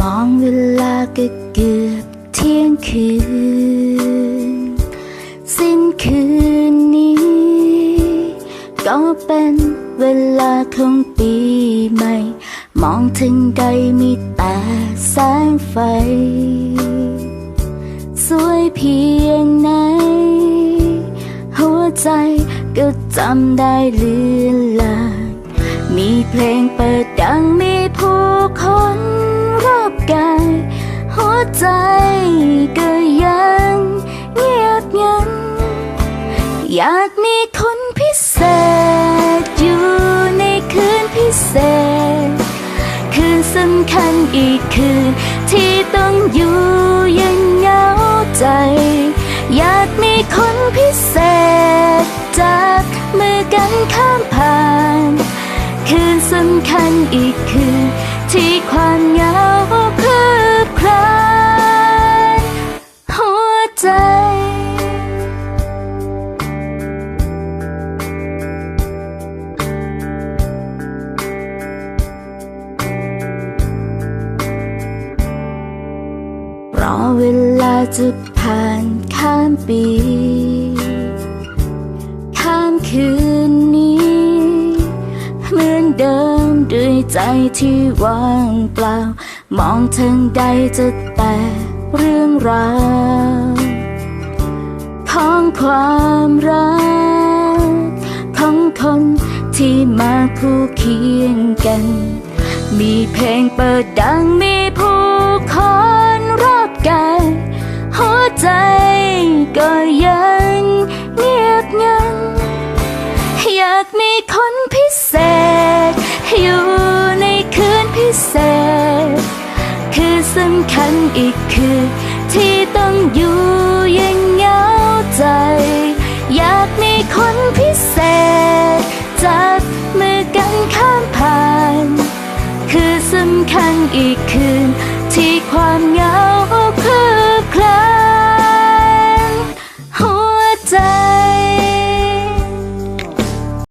มองเวลาก็เกือบเที่ยงคืน สิ้นคืนนี้ ก็เป็นเวลาของปีใหม่ มองถึงใดมีแต่แสงไฟ สวยเพียงไหน หัวใจก็จำได้เลือนลางมีเพลงเปิดดังมีผู้ อยากมีคนพิเศษ อยู่ในคืนพิเศษ คืนสำคัญอีกคืน ที่ต้องอยู่ยังเหงาใจ อยากมีคนพิเศษ จากมือกันข้ามผ่าน คืนสำคัญอีกคืน ที่ความเหงาคลืบคลานหัวใจ อเวลาจะผ่านข้ามปี ข้ามคืนนี้ เหมือนเดิมด้วยใจที่ว่างเปล่า มองทางใดจะแต่เรื่องราวของความรักของคนที่มาคู่เคียงกัน มีเพลงเปิดดังมีผู้ ใจก็ยังเงียบงัน อยากมีคนพิเศษ อยู่ในคืนพิเศษ คือสำคัญอีกคือที่ต้องอยู่ยัง